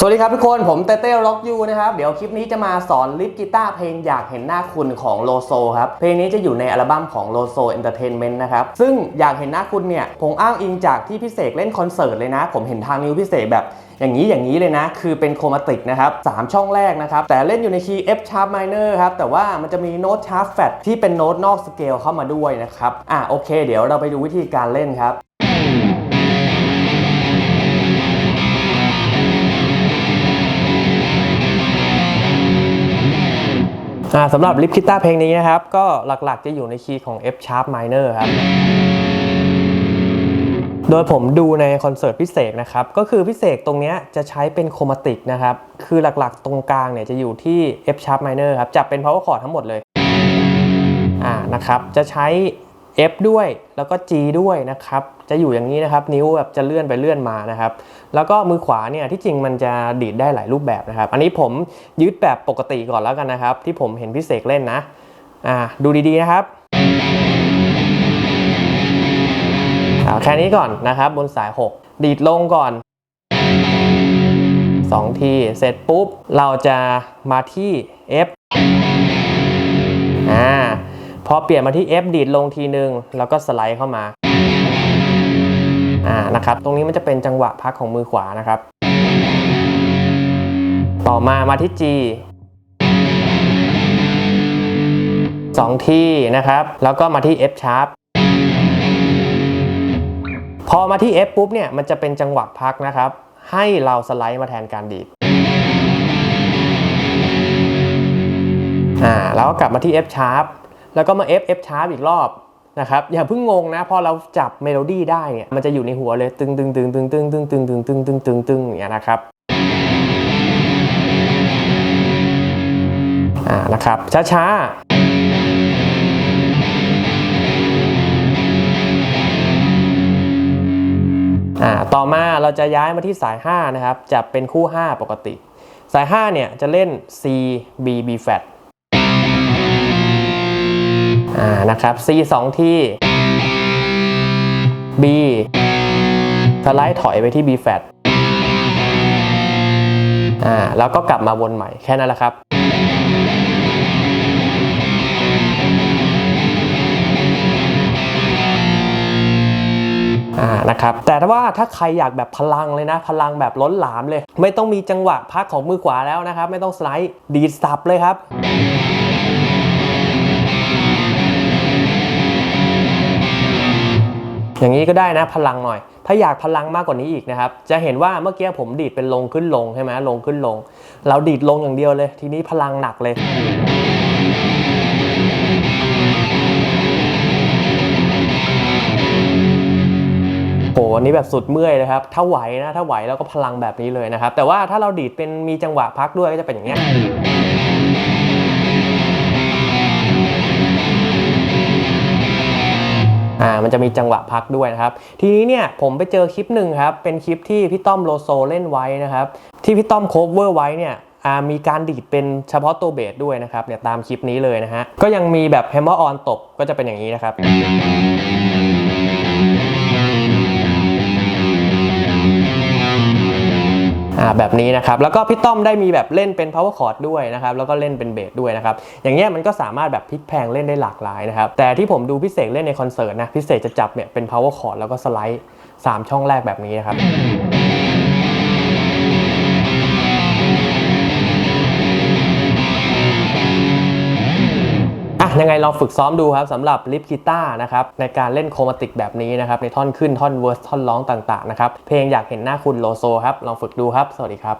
สวัสดีครับทุกคน ผมเต้เต้ล็อกยูนะครับ เดี๋ยวคลิปนี้จะมาสอนลิฟกีตาร์เพลงอยากเห็นหน้าคุณของโลโซครับ เพลงนี้จะอยู่ในอัลบั้มของโลโซเอนเตอร์เทนเมนต์นะครับ ซึ่งอยากเห็นหน้าคุณเนี่ย ผมอ้างอิงจากที่พี่เสกเล่นคอนเสิร์ตเลยนะ ผมเห็นทางนิ้วพี่เสกแบบอย่างนี้อย่างนี้เลยนะ คือเป็นโครมาติกนะครับสามช่องแรกนะครับ แต่เล่นอยู่ในคีย์ F sharp minor ครับ แต่ว่ามันจะมีโน้ต sharp flat ที่เป็นโน้ตนอกสเกลเข้ามาด้วยนะครับอะโอเค เดี๋ยวเราไปดูวิธีการเล่นครับ สำหรับลิฟคิต้าเพลงนี้นะครับ ก็หลักๆจะอยู่ในคีย์ของ F sharp minor ครับโดยผมดูในคอนเสิร์ตพิเศษนะครับ ก็คือพิเศษตรงเนี้ยจะใช้เป็นโครมาติกนะครับ คือหลักๆตรงกลางเนี่ยจะอยู่ที่ F sharp minor ครับจับเป็น power chord ทั้งหมดเลยอ่านะครับจะใช้ F ด้วยแล้วก็ G ด้วยนะครับ จะอยู่อย่างนี้นะครับ นิ้วแบบจะเลื่อนไปเลื่อนมานะครับ แล้วก็มือขวาเนี่ยที่จริงมันจะดีดได้หลายรูปแบบนะครับ อันนี้ผมยึดแบบปกติก่อนแล้วกันนะครับ ที่ผมเห็นพี่เสกเล่นนะอ่าดูดีๆนะครับเอาแค่นี้ก่อนนะครับบนสาย 6 ดีดลงก่อน 2 ที เสร็จปุ๊บ เราจะมาที่ F อ่า พอเปลี่ยนมาที่ F ดีดลงทีนึง แล้วก็สไลด์เข้ามาอ่านะครับตรงนี้มันจะเป็นจังหวะพักของมือขวานะครับ ต่อมามาที่ G 2 ที่นะครับ แล้วก็มาที่ F sharp พอมาที่ F ปุ๊บเนี่ยมันจะเป็นจังหวะพักนะครับ ให้เราสไลด์มาแทนการดีดอ่าแล้วก็กลับมาที่ F sharp แล้วก็มา F F sharp อีกรอบนะครับอย่าเพิ่งงงนะพอเราจับเมโลดี้ได้เนี่ยมันจะอยู่ในหัวเลยตึงตึงตึงตึงตึงตึงตึงตึงตึงตึงตึงตึงอย่างเงี้ยนะครับอ่านะครับช้าๆอ่าต่อมาเราจะย้ายมาที่สาย 5 นะครับ จะเป็นคู่ 5 ปกติ สาย 5 เนี่ยจะเล่น C B B flat อ่านะครับ C 2ที่ B สไลด์ถอยไปที่ B flat อ่าแล้วก็กลับมาวนใหม่แค่นั้นแหละครับอ่านะครับแต่ว่าถ้าใครอยากแบบพลังเลยนะ พลังแบบล้นหลามเลย ไม่ต้องมีจังหวะพักของมือขวาแล้วนะครับ ไม่ต้องสไลด์ดีดสับเลยครับ อย่างนี้ก็ได้นะพลังหน่อย ถ้าอยากพลังมากกว่านี้อีกนะครับ จะเห็นว่าเมื่อกี้ผมดีดเป็นลงขึ้นลงใช่ไหมลงขึ้นลง เราดีดลงอย่างเดียวเลย ทีนี้พลังหนักเลยโหอันนี้แบบสุดเมื่อยเลยครับ ถ้าไหวนะ ถ้าไหวแล้วก็พลังแบบนี้เลยนะครับ แต่ว่าถ้าเราดีดเป็นมีจังหวะพักด้วยก็จะเป็นอย่างเงี้ย มันจะมีจังหวะพักด้วยนะครับ ทีนี้เนี่ยผมไปเจอคลิปหนึ่งครับ เป็นคลิปที่พี่ต้อมโลโซเล่นไว้นะครับ ที่พี่ต้อมโคเวอร์ไว้เนี่ยมีการดีดเป็นเฉพาะตัวเบสด้วยนะครับเนี่ยตามคลิปนี้เลยนะฮะ ก็ยังมีแบบแฮมเมอร์ออนตบก็จะเป็นอย่างนี้นะครับ แบบนี้นะครับ แล้วก็พี่ต้อมได้มีแบบเล่นเป็น power chord ด้วยนะครับ แล้วก็เล่นเป็นเบสด้วยนะครับ อย่างเงี้ยมันก็สามารถแบบพลิกแพงเล่นได้หลากหลายนะครับ แต่ที่ผมดูพิเศษเล่นในคอนเสิร์ตนะพิเศษจะจับเนี่ยเป็น power chord แล้วก็สไลด์ 3 ช่องแรกแบบนี้นะครับ ยังไงลองฝึกซ้อมดูครับสำหรับลิฟกีตาร์นะครับในการเล่นโครมาติกแบบนี้นะครับในท่อนขึ้นท่อนเวิร์สท่อนร้องต่างๆนะครับเพลงอยากเห็นหน้าคุณโลโซครับลองฝึกดูครับ สวัสดีครับ